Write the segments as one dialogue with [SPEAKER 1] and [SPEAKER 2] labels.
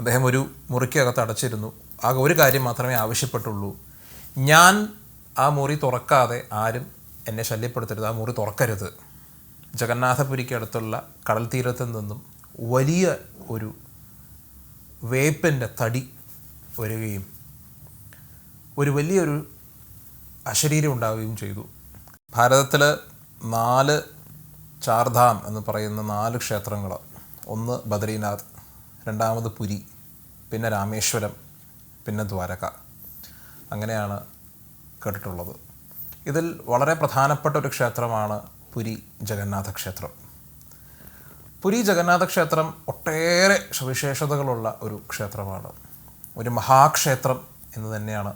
[SPEAKER 1] അദ്ദേഹം ഒരു മുറിക്കകത്ത് അടച്ചിരുന്നു. ആകെ ഒരു കാര്യം മാത്രമേ ആവശ്യപ്പെട്ടുള്ളൂ. ഞാൻ ആ മുറി തുറക്കാതെ ആരും എന്നെ ശല്യപ്പെടുത്തരുത് ആ മുറി തുറക്കരുത്. ജഗന്നാഥപുരിക്ക് അടുത്തുള്ള കടൽ തീരത്തു നിന്നും വലിയ ഒരു വേപ്പിന്റെ തടി വരികയും ഒരു വലിയൊരു അശരീരം ഉണ്ടാവുകയും ചെയ്തു. ഭാരതത്തിൽ നാല് ചാർധാം എന്ന് പറയുന്ന നാല് ക്ഷേത്രങ്ങൾ ഒന്ന് ബദ്രീനാഥ് രണ്ടാമത് പുരി പിന്നെ രാമേശ്വരം പിന്നെ ദ്വാരക. അങ്ങനെയാണ് കേട്ടിട്ടുള്ളത്. ഇതിൽ വളരെ പ്രധാനപ്പെട്ട ഒരു ക്ഷേത്രമാണ് പുരി ജഗന്നാഥ ക്ഷേത്രം പുരി ജഗന്നാഥ ക്ഷേത്രം ഒട്ടേറെ സവിശേഷതകളുള്ള ഒരു ക്ഷേത്രമാണ്. ഒരു മഹാക്ഷേത്രം എന്ന് തന്നെയാണ്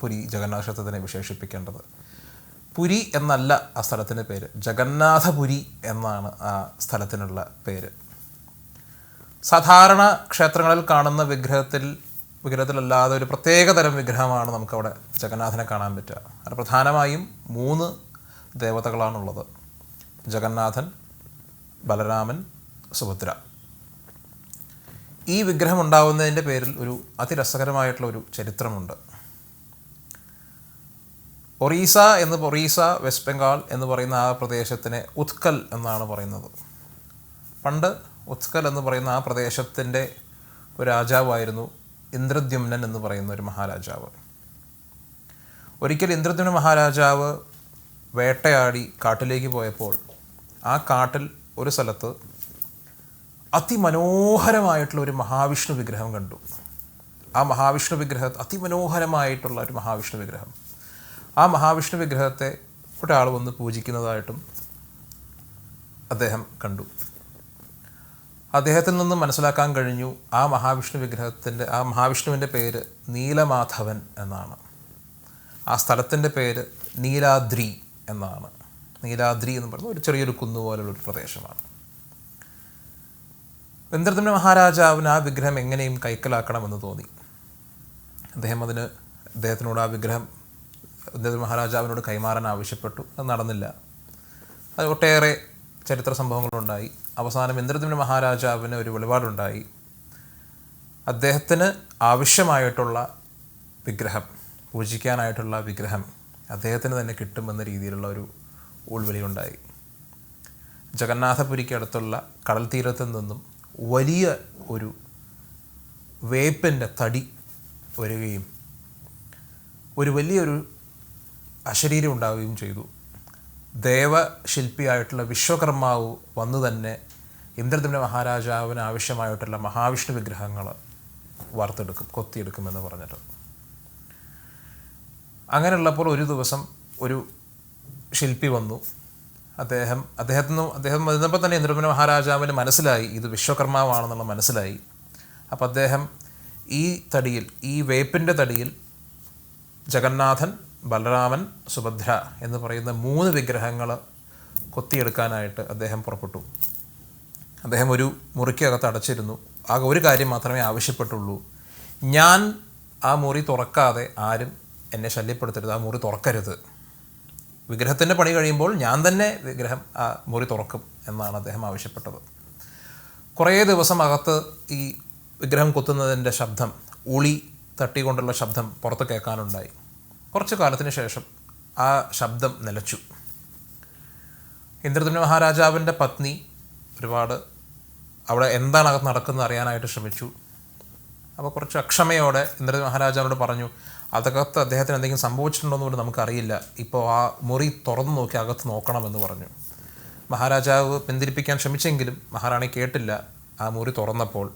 [SPEAKER 1] പുരി ജഗന്നാഥ ക്ഷേത്രത്തിനെ വിശേഷിപ്പിക്കേണ്ടത്. പുരി എന്നല്ല ആ സ്ഥലത്തിന്റെ പേര്. ജഗന്നാഥപുരി എന്നാണ് ആ സ്ഥലത്തിനുള്ള പേര്. സാധാരണ ക്ഷേത്രങ്ങളിൽ കാണുന്ന വിഗ്രഹത്തിൽ വിഗ്രഹത്തിലല്ലാതെ ഒരു പ്രത്യേക തരം വിഗ്രഹമാണ് നമുക്കവിടെ ജഗന്നാഥനെ കാണാൻ പറ്റുക. അത് പ്രധാനമായും മൂന്ന് ദേവതകളാണുള്ളത്. ജഗന്നാഥൻ ബലരാമൻ സുഭദ്ര. ഈ വിഗ്രഹം ഉണ്ടാവുന്നതിന്റെ പേരിൽ ഒരു അതിരസകരമായിട്ടുള്ള ഒരു ചരിത്രമുണ്ട്. ഒറീസ എന്ന് ഒറീസ വെസ്റ്റ് ബംഗാൾ എന്ന് പറയുന്ന ആ പ്രദേശത്തിനെ ഉത്കൽ എന്നാണ് പറയുന്നത്. പണ്ട് ഉത്കൽ എന്ന് പറയുന്ന ആ പ്രദേശത്തിന്റെ ഒരു രാജാവായിരുന്നു ഇന്ദ്രദ്യുമ്നൻ എന്ന് പറയുന്ന ഒരു മഹാരാജാവ്. ഒരിക്കൽ ഇന്ദ്രദ്യുമ്ന മഹാരാജാവ് വേട്ടയാടി കാട്ടിലേക്ക് പോയപ്പോൾ ആ കാട്ടിൽ ഒരു സ്ഥലത്ത് അതിമനോഹരമായിട്ടുള്ള ഒരു മഹാവിഷ്ണു വിഗ്രഹം കണ്ടു. ആ മഹാവിഷ്ണു വിഗ്രഹ അതിമനോഹരമായിട്ടുള്ള ഒരു മഹാവിഷ്ണു വിഗ്രഹം. ആ മഹാവിഷ്ണു വിഗ്രഹത്തെ ഒരാൾ വന്ന് പൂജിക്കുന്നതായിട്ടും അദ്ദേഹം കണ്ടു. അദ്ദേഹത്തിൽ നിന്ന് മനസ്സിലാക്കാൻ കഴിഞ്ഞു ആ മഹാവിഷ്ണു വിഗ്രഹത്തിന്റെ ആ മഹാവിഷ്ണുവിന്റെ പേര് നീലമാധവൻ എന്നാണ്. ആ സ്ഥലത്തിന്റെ പേര് നീലാദ്രി എന്നാണ്. നീലാദ്രി എന്ന് പറയുന്നത് ഒരു ചെറിയൊരു കുന്നു ഒരു പ്രദേശമാണ്. ഇന്ദ്രദ്യുമ്ന മഹാരാജാവിന് ആ വിഗ്രഹം എങ്ങനെയും കൈക്കലാക്കണമെന്ന് തോന്നി. അദ്ദേഹം അതിന് അദ്ദേഹത്തിനോട് ആ വിഗ്രഹം ഇന്ദ്രദ്യുമ്ന മഹാരാജാവിനോട് കൈമാറാൻ ആവശ്യപ്പെട്ടു. അത് നടന്നില്ല. അത് ഒട്ടേറെ ചരിത്ര സംഭവങ്ങളുണ്ടായി. അവസാനം ഇന്ദ്രദ്യുമ്ന മഹാരാജാവിന് ഒരു വെളിപാടുണ്ടായി. അദ്ദേഹത്തിന് ആവശ്യമായിട്ടുള്ള വിഗ്രഹം പൂജിക്കാനായിട്ടുള്ള വിഗ്രഹം അദ്ദേഹത്തിന് തന്നെ കിട്ടുമെന്ന രീതിയിലുള്ള ഒരു ഉൾവിളിയുണ്ടായി. ജഗന്നാഥപുരിക്ക് അടുത്തുള്ള കടൽ തീരത്തു നിന്നും വലിയ ഒരു വേപ്പിന്റെ തടി വരികയും ഒരു വലിയൊരു അശരീരം ഉണ്ടാവുകയും ചെയ്തു. ദേവശില്പിയായിട്ടുള്ള വിശ്വകർമാവ് വന്നു തന്നെ ഇന്ദ്രദ്യുമ്ന മഹാരാജാവിന് ആവശ്യമായിട്ടുള്ള മഹാവിഷ്ണു വിഗ്രഹങ്ങൾ വാർത്തെടുക്കും കൊത്തിയെടുക്കുമെന്ന് പറഞ്ഞിട്ട്. അങ്ങനെയുള്ളപ്പോൾ ഒരു ദിവസം ഒരു ശില്പി വന്നു. അദ്ദേഹം അദ്ദേഹത്തിന് അദ്ദേഹം വന്നപ്പോൾ തന്നെ ഇന്ദ്രദ്യുമ്ന മഹാരാജാവിന് മനസ്സിലായി ഇത് വിശ്വകർമാവാണെന്നുള്ള മനസ്സിലായി. അപ്പോൾ അദ്ദേഹം ഈ തടിയിൽ ഈ വേപ്പിന്റെ തടിയിൽ ജഗന്നാഥൻ ബലരാമൻ സുഭദ്ര എന്ന് പറയുന്ന മൂന്ന് വിഗ്രഹങ്ങൾ കൊത്തിയെടുക്കാനായിട്ട് അദ്ദേഹം പുറപ്പെട്ടു. അദ്ദേഹം ഒരു മുറിക്കകത്ത് അടച്ചിരുന്നു. ആകെ ഒരു കാര്യം മാത്രമേ ആവശ്യപ്പെട്ടുള്ളൂ. ഞാൻ ആ മുറി തുറക്കാതെ ആരും എന്നെ ശല്യപ്പെടുത്തരുത് ആ മുറി തുറക്കരുത്. വിഗ്രഹത്തിന്റെ പണി കഴിയുമ്പോൾ ഞാൻ തന്നെ വിഗ്രഹം ആ മുറി തുറക്കും എന്നാണ് അദ്ദേഹം ആവശ്യപ്പെട്ടത്. കുറേ ദിവസം അകത്ത് ഈ വിഗ്രഹം കൊത്തുന്നതിന്റെ ശബ്ദം ഉളി തട്ടിക്കൊണ്ടുള്ള ശബ്ദം പുറത്ത് കേൾക്കാനുണ്ടായി. കുറച്ച് കാലത്തിന് ശേഷം ആ ശബ്ദം നിലച്ചു. ഇന്ദ്രദ്യുമ്ന മഹാരാജാവിന്റെ പത്നി ഒരുപാട് അവിടെ എന്താണ് അകത്ത് നടക്കുന്നത് അറിയാനായിട്ട് ശ്രമിച്ചു. അപ്പോൾ കുറച്ച് അക്ഷമയോടെ ഇന്ദ്രദ്യുമ്ന മഹാരാജാവിനോട് പറഞ്ഞു അതകത്ത് അദ്ദേഹത്തിന് എന്തെങ്കിലും സംഭവിച്ചിട്ടുണ്ടോ എന്ന് നമുക്കറിയില്ല. ഇപ്പോൾ ആ മുറി തുറന്നു നോക്കി അകത്ത് നോക്കണമെന്ന് പറഞ്ഞു. മഹാരാജാവ് പിന്തിരിപ്പിക്കാൻ ശ്രമിച്ചെങ്കിലും മഹാറാണി കേട്ടില്ല ആ മുറി തുറന്നപ്പോൾ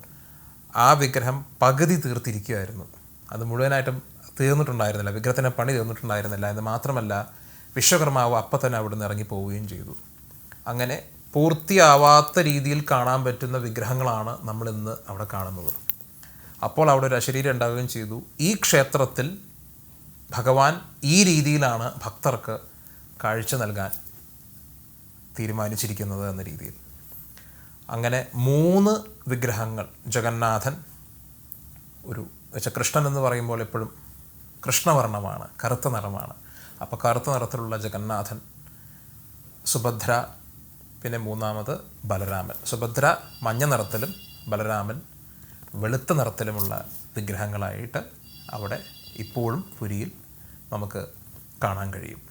[SPEAKER 1] ആ വിഗ്രഹം പകുതി തീർത്തിരിക്കുകയായിരുന്നു. അത് മുഴുവനായിട്ടും തീർന്നിട്ടുണ്ടായിരുന്നില്ല. വിഗ്രഹത്തിന്റെ പണി തീർന്നിട്ടുണ്ടായിരുന്നില്ല എന്ന് മാത്രമല്ല വിശ്വകർമാവ് അപ്പം തന്നെ അവിടെ നിന്ന് ഇറങ്ങി പോവുകയും ചെയ്തു. അങ്ങനെ പൂർത്തിയാവാത്ത രീതിയിൽ കാണാൻ പറ്റുന്ന വിഗ്രഹങ്ങളാണ് നമ്മൾ ഇന്ന് അവിടെ കാണുന്നത്. അപ്പോൾ അവിടെ ഒരു അശരീരം ഉണ്ടാവുകയും ചെയ്തു. ഈ ക്ഷേത്രത്തിൽ ഭഗവാൻ ഈ രീതിയിലാണ് ഭക്തർക്ക് കാഴ്ച നൽകാൻ തീരുമാനിച്ചിരിക്കുന്നത് എന്ന രീതിയിൽ. അങ്ങനെ മൂന്ന് വിഗ്രഹങ്ങൾ ജഗന്നാഥൻ ഒരു കൃഷ്ണൻ എന്ന് പറയുമ്പോൾ എപ്പോഴും കൃഷ്ണവർണമാണ് കറുത്ത നിറമാണ്. അപ്പോൾ കറുത്ത നിറത്തിലുള്ള ജഗന്നാഥൻ സുഭദ്ര പിന്നെ മൂന്നാമത് ബലരാമൻ. സുഭദ്ര മഞ്ഞ നിറത്തിലും ബലരാമൻ വെളുത്ത നിറത്തിലുമുള്ള വിഗ്രഹങ്ങളായിട്ട് അവിടെ ഇപ്പോഴും പുരിയിൽ നമുക്ക് കാണാൻ കഴിയും.